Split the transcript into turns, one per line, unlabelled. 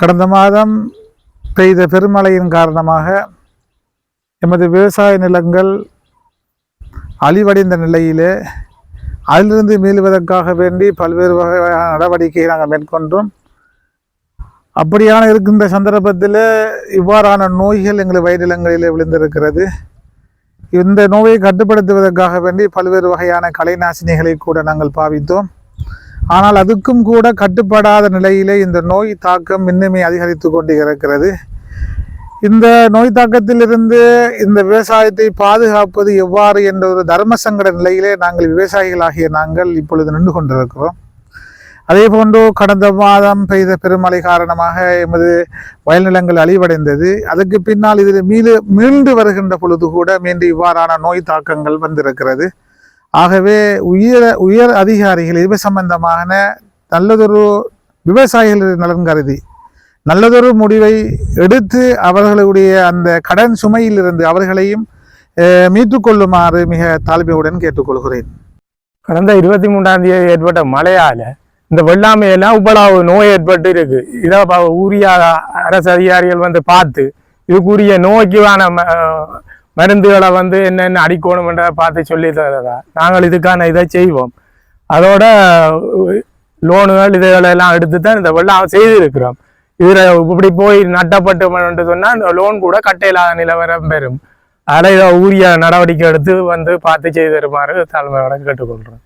கடந்த மாதம் பெய்த பெருமழையின் காரணமாக எமது விவசாய நிலங்கள் அழிவடைந்த நிலையிலே அதிலிருந்து மீளுவதற்காக வேண்டி பல்வேறு வகையான நடவடிக்கையை நாங்கள் மேற்கொண்டோம். அப்படியான இருக்கின்ற சந்தர்ப்பத்தில் இவ்வாறான நோய்கள் எங்கள் வயநிலங்களில் விழுந்திருக்கிறது. இந்த நோயை கட்டுப்படுத்துவதற்காக வேண்டி பல்வேறு வகையான கலைநாசினிகளை கூட நாங்கள் பாவித்தோம். ஆனால் அதுக்கும் கூட கட்டுப்படாத நிலையிலே இந்த நோய் தாக்கம் இன்னுமே அதிகரித்து கொண்டு இருக்கிறது இந்த நோய் தாக்கத்திலிருந்து இந்த விவசாயத்தை பாதுகாப்பது எவ்வாறு என்ற ஒரு தர்ம சங்கட நிலையிலே நாங்கள் விவசாயிகளாகிய நாங்கள் இப்பொழுது நின்று கொண்டிருக்கிறோம். அதே போன்று கடந்த மாதம் பெய்த பெருமழை காரணமாக எமது வயல் நிலங்கள் அழிவடைந்தது. அதுக்கு பின்னால் இதில் மீளு மீண்டு வருகின்ற பொழுது கூட மீண்டும் இவ்வாறான நோய் தாக்கங்கள் வந்திருக்கிறது. ஆகவே உயர் உயர் அதிகாரிகள் இது சம்பந்தமான நல்லதொரு விவசாயிகள் நலன் கருதி நல்லதொரு முடிவை எடுத்து அவர்களுடைய அந்த கடன் சுமையிலிருந்து அவர்களையும் மீட்டு கொள்ளுமாறு மிக தாழ்மையுடன் கேட்டுக்கொள்கிறேன்.
கடந்த இருபத்தி மூன்றாம் தேதி ஏற்பட்ட மழையால இந்த வெள்ளாமையெல்லாம் இவ்வளவு நோய் ஏற்பட்டு இருக்கு இதை உரிய அரசு அதிகாரிகள் வந்து பார்த்து இதுக்குரிய நோய்க்கான ம- மருந்துகளை வந்து என்னென்ன அடிக்கணுமென்ற பார்த்து சொல்லி தரதா நாங்கள் இதுக்கான இதை செய்வோம். அதோட லோனுகள் இதுகளெல்லாம் எடுத்து தான் இந்த வெள்ளம் செய்திருக்கிறோம். இதில் இப்படி போய் நட்டப்பட்டு சொன்னால் லோன் கூட கட்டையில்லாத நிலவரம் பெறும். அதில் இதை உரிய நடவடிக்கை எடுத்து வந்து பார்த்து செய்து தருமாறு தலைமையோட கேட்டுக்கொள்கிறேன்